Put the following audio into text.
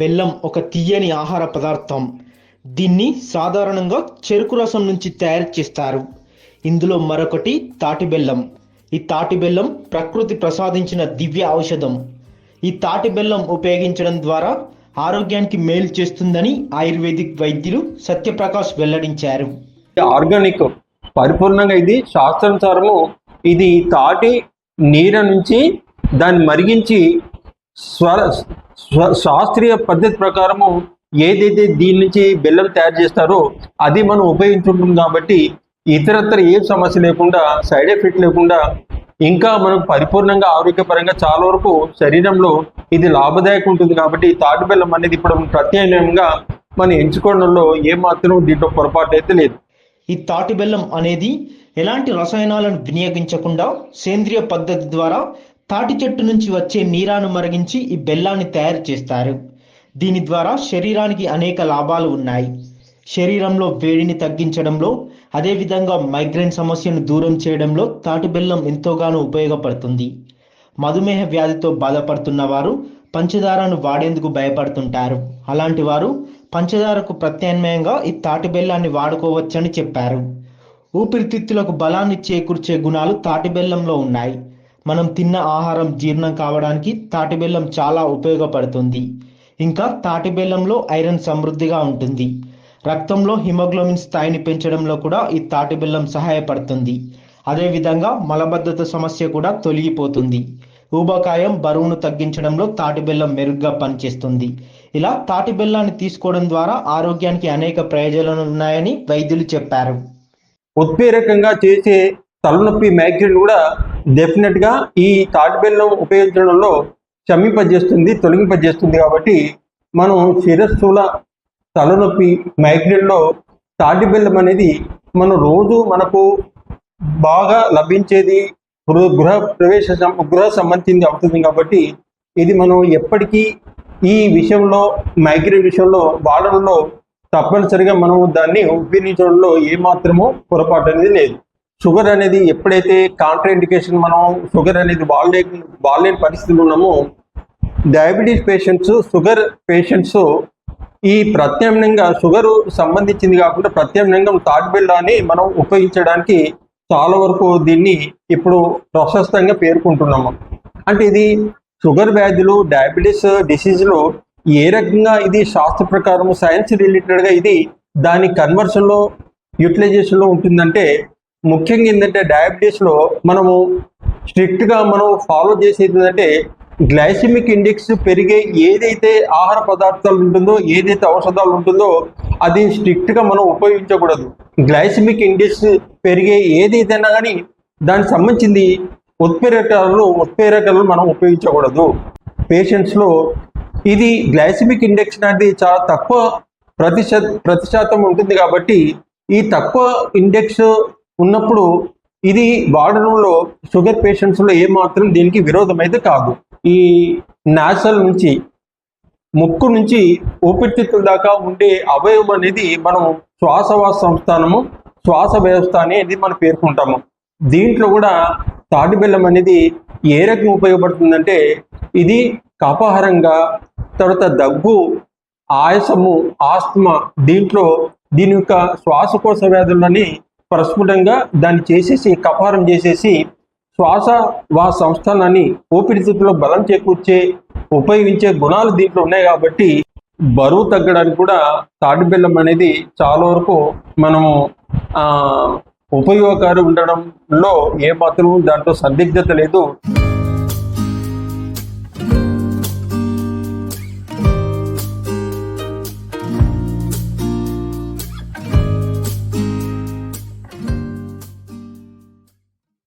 బెల్లం ఒక తీయని ఆహార పదార్థం. దీన్ని సాధారణంగా చెరుకు రసం నుంచి తయారు చేస్తారు. ఇందులో మరొకటి తాటి బెల్లం. ఈ తాటి బెల్లం ప్రకృతి ప్రసాదించిన దివ్య ఔషధం. ఈ తాటి బెల్లం ఉపయోగించడం ద్వారా ఆరోగ్యానికి మేలు చేస్తుందని ఆయుర్వేదిక్ వైద్యులు సత్యప్రకాష్ వెల్లడించారు. ఆర్గానిక్. పరిపూర్ణంగా ఇది శాస్త్రానుసారము ఇది తాటి నీర నుంచి దాన్ని మరిగించి స్వర శాస్త్రీయ పద్ధతి ప్రకారము ఏదైతే దీని నుంచి బెల్లం తయారు చేస్తారో అది మనం ఉపయోగించుకుంటాం కాబట్టి ఇతరత్ర ఏ సమస్య లేకుండా సైడ్ ఎఫెక్ట్ లేకుండా ఇంకా మనకు పరిపూర్ణంగా ఆరోగ్యపరంగా చాలా వరకు శరీరంలో ఇది లాభదాయకం ఉంటుంది కాబట్టి తాటి బెల్లం అనేది ఇప్పుడు ప్రత్యేకంగా మనం ఎంచుకోవడంలో ఏమాత్రం దీంట్లో పొరపాటు అయితే లేదు. ఈ తాటి బెల్లం అనేది ఎలాంటి రసాయనాలను వినియోగించకుండా సేంద్రియ పద్ధతి ద్వారా తాటి చెట్టు నుంచి వచ్చే నీరాను మరిగించి ఈ బెల్లాన్ని తయారు చేస్తారు. దీని ద్వారా శరీరానికి అనేక లాభాలు ఉన్నాయి. శరీరంలో వేడిని తగ్గించడంలో అదేవిధంగా మైగ్రేన్ సమస్యను దూరం చేయడంలో తాటి బెల్లం ఎంతోగానో ఉపయోగపడుతుంది. మధుమేహ వ్యాధితో బాధపడుతున్న వారు పంచదారను వాడేందుకు భయపడుతుంటారు. అలాంటి వారు పంచదారకు ప్రత్యామ్నాయంగా ఈ తాటి బెల్లాన్ని వాడుకోవచ్చని చెప్పారు. ఊపిరితిత్తులకు బలాన్ని చేకూర్చే గుణాలు తాటి బెల్లంలో ఉన్నాయి. మనం తిన్న ఆహారం జీర్ణం కావడానికి తాటి బెల్లం చాలా ఉపయోగపడుతుంది. ఇంకా తాటి బెల్లంలో ఐరన్ సమృద్ధిగా ఉంటుంది. రక్తంలో హిమోగ్లోబిన్ స్థాయిని పెంచడంలో కూడా ఈ తాటి బెల్లం సహాయపడుతుంది. అదేవిధంగా మలబద్ధత సమస్య కూడా తొలగిపోతుంది. ఊబకాయం బరువును తగ్గించడంలో తాటి బెల్లం మెరుగ్గా పనిచేస్తుంది. ఇలా తాటి బెల్లాన్ని తీసుకోవడం ద్వారా ఆరోగ్యానికి అనేక ప్రయోజనాలు ఉన్నాయని వైద్యులు చెప్పారు. ఉత్ప్రేరకంగా చేసే తలనొప్పి మ్యాగ్జిన్ కూడా డెఫినెట్గా ఈ తాటి బెల్లం ఉపయోగించడంలో శమింపజేస్తుంది తొలగింపజేస్తుంది కాబట్టి మనం శిరస్సుల తలనొప్పి మైగ్రేన్లో తాటి బెల్లం అనేది మనం రోజు మనకు బాగా లభించేది గృహ గృహ ప్రవేశ సం- గృహ సంబంధించింది అవుతుంది కాబట్టి ఇది మనం ఎప్పటికీ ఈ విషయంలో మైగ్రేన్ విషయంలో వాడడంలో తప్పనిసరిగా మనం దాన్ని ఉపయోగించడంలో ఏమాత్రము పొరపాటు అనేది లేదు. షుగర్ అనేది ఎప్పుడైతే కాంట్రా ఇండికేషన్ మనం షుగర్ అనేది వాళ్ళే వాళ్ళేని పరిస్థితులు ఉన్నామో డయాబెటీస్ పేషెంట్స్ షుగర్ పేషెంట్స్ ఈ ప్రత్యామ్నాయంగా షుగర్ సంబంధించింది కాకుండా ప్రత్యామ్నాయంగా తాటి బెల్లాన్ని మనం ఉపయోగించడానికి చాలా వరకు దీన్ని ఇప్పుడు ప్రశస్తంగా పేర్కొంటున్నాము. అంటే ఇది షుగర్ వ్యాధులు డయాబెటీస్ డిసీజ్లో ఏ రకంగా ఇది శాస్త్ర ప్రకారం సైన్స్ రిలేటెడ్గా ఇది దాని కన్వర్షన్లో యూటిలైజేషన్లో ఉంటుందంటే ముఖ్యంగా ఏంటంటే డయాబెటీస్లో మనము స్ట్రిక్ట్గా మనం ఫాలో చేసేది ఏంటంటే గ్లైసిమిక్ ఇండెక్స్ పెరిగే ఏదైతే ఆహార పదార్థాలు ఉంటుందో ఏదైతే ఔషధాలు ఉంటుందో అది స్ట్రిక్ట్గా మనం ఉపయోగించకూడదు. గ్లైసిమిక్ ఇండెక్స్ పెరిగే ఏదైతేనా కానీ దానికి సంబంధించింది ఉత్ప్రేరకాలు ఉత్ప్రేరకాలను మనం ఉపయోగించకూడదు. పేషెంట్స్లో ఇది గ్లైసిమిక్ ఇండెక్స్ అనేది చాలా తక్కువ ప్రతిశత ప్రతిశాతం ఉంటుంది కాబట్టి ఈ తక్కువ ఇండెక్స్ ఉన్నప్పుడు ఇది వాడడంలో షుగర్ పేషెంట్స్లో ఏమాత్రం దీనికి విరోధం అయితే కాదు. ఈ నాసల్ నుంచి ముక్కు నుంచి ఊపిరితిత్తుల దాకా ఉండే అవయవం అనేది మనం శ్వాసవాస సంస్థానము శ్వాస వ్యవస్థ అనేది మనం పేర్కొంటాము. దీంట్లో కూడా తాటిబెల్లం అనేది ఏ రకంగా ఉపయోగపడుతుందంటే ఇది కపహారంగా తర్వాత దగ్గు ఆయాసము ఆస్తమా దీంట్లో దీని యొక్క శ్వాసకోశ వ్యాధులని ప్రస్ఫుటంగా దాన్ని చేసేసి కపారం చేసేసి శ్వాస వా సంస్థానాన్ని ఊపిరితిత్తులో బలం చేకూర్చే ఉపయోగించే గుణాలు దీంట్లో ఉన్నాయి కాబట్టి బరువు తగ్గడానికి కూడా తాటి బెల్లం అనేది చాలా వరకు మనము ఆ ఉపయోగకారి ఉండడంలో ఏ మాత్రం దాంట్లో సందిగ్ధత లేదు.